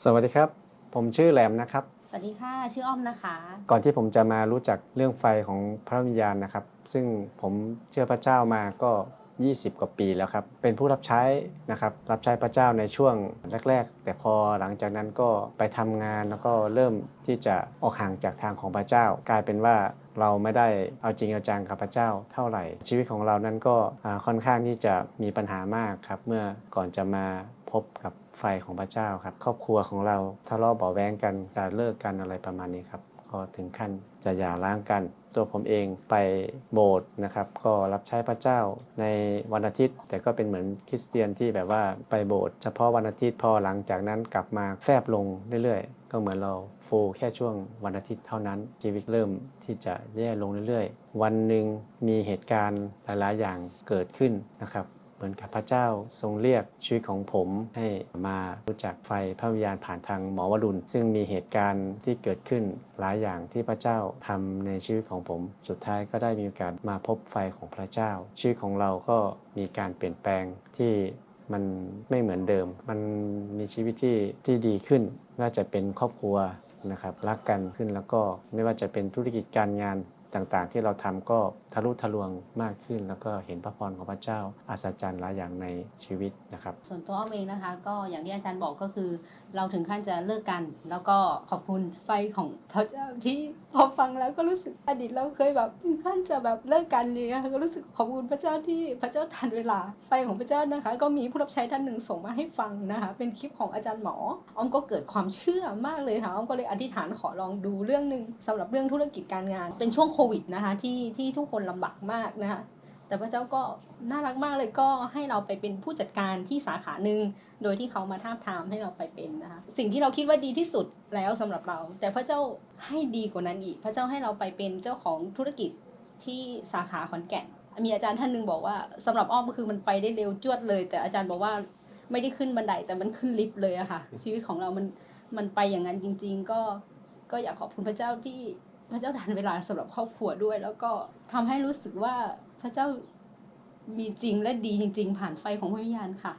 สวัสดีครับ ผมชื่อแหลมนะครับ สวัสดีค่ะ ชื่ออ้อมนะคะ ก่อนที่ผมจะมารู้จักเรื่องไฟของพระวิญญาณนะครับ ซึ่งผมเชื่อพระเจ้ามาก็ 20 กว่าปีแล้วครับ เป็นผู้รับใช้นะครับ รับใช้พระเจ้าในช่วงแรก ๆ แต่พอหลังจากนั้นก็ไปทำงานแล้วก็เริ่มที่จะออกห่างจากทางของพระเจ้า กลายเป็นว่าเราไม่ได้เอาจริงเอาจังกับพระเจ้าเท่าไหร่ ชีวิตของเรานั้นก็ค่อนข้างที่จะมีปัญหามากครับ เมื่อก่อนจะมาพบกับไฟของพระเจ้าครับ ครอบครัวของเราทะเลาะเบาแว้งกันการเลิกกันอะไรประมาณนี้ครับ ก็ถึงขั้นจะหย่าร้างกัน ตัวผมเองไปโบสถ์นะครับ ก็รับใช้พระเจ้าในวันอาทิตย์ แต่ก็เป็นเหมือนคริสเตียนที่แบบว่าไปโบสถ์เฉพาะวันอาทิตย์พอหลังจากนั้นกลับมาแฟบลงเรื่อยๆ ก็เหมือนเราฟูแค่ช่วงวันอาทิตย์เท่านั้น ชีวิตเริ่มที่จะแย่ลงเรื่อยๆ วันหนึ่งมีเหตุการณ์หลายๆ อย่างเกิดขึ้นนะครับ มือนกับพระเจ้าทรงเรียกชีวิตของผมให้มารู้จักไฟพระวิญญาณผ่านทางหมอวรุณ ซึ่งมีเหตุการณ์ที่เกิดขึ้นหลายอย่างที่พระเจ้าทำในชีวิตของผม สุดท้ายก็ได้มีโอกาสมาพบไฟของพระเจ้า ชีวิตของเราก็มีการเปลี่ยนแปลงที่มันไม่เหมือนเดิม มันมีชีวิตที่ที่ดีขึ้นไม่ว่าจะเป็นครอบครัวนะครับรักกันขึ้นแล้วก็ไม่ว่าจะเป็นธุรกิจการงาน ต่างๆ ที่เราทำก็ทะลุทะลวงมากขึ้น แล้วก็เห็นพระพรของพระเจ้าอัศจรรย์หลายอย่างในชีวิตนะครับ ส่วนตัวอ้อมเองนะคะ ก็อย่างที่อาจารย์บอกก็คือ เราถึงขั้นจะเลิกกัน แล้วก็ขอบคุณไฟของพระเจ้าที่พอฟังแล้วก็รู้สึกอดีตเราเคยแบบถึงขั้นจะแบบเลิกกันเนี่ยก็รู้สึกขอบคุณพระเจ้าที่พระเจ้าทันเวลาไฟของพระเจ้านะคะ ก็มีผู้รับใช้ท่านหนึ่งส่งมาให้ฟังนะคะ เป็นคลิปของอาจารย์หมออ้อมก็เกิดความเชื่อมากเลยค่ะอ้อมก็เลยอธิษฐานขอลองดูเรื่องหนึ่งสำหรับเรื่องธุรกิจการงาน เป็นช่วงโควิดนะคะที่ที่ทุกคนลำบากมากนะคะแต่พระเจ้าก็น่ารักมากเลยก็ให้เราไปเป็นผู้จัดการที่สาขาหนึ่งโดยที่เขามาท้าบทามให้เราไปเป็นนะคะสิ่งที่เราคิดว่าดีที่สุดแล้วสำหรับเรา แต่พระเจ้าให้ดีกว่านั้นอีก พระเจ้าให้เราไปเป็นเจ้าของธุรกิจที่สาขาขอนแก่น มีอาจารย์ท่านหนึ่งบอกว่าสำหรับอ้อมก็คือมันไปได้เร็วจวดเลย แต่อาจารย์บอกว่าไม่ได้ขึ้นบันไดแต่มันขึ้นลิฟต์เลยอะค่ะ ชีวิตของเรามันมันไปอย่างนั้นจริง ๆ ก็ก็อยากขอบคุณพระเจ้าที่ พระเจ้าทันเวลาสำหรับครอบครัวด้วย แล้วก็ทำให้รู้สึกว่าพระเจ้ามีจริงและดีจริง ๆ ผ่านไฟของพระวิญญาณค่ะ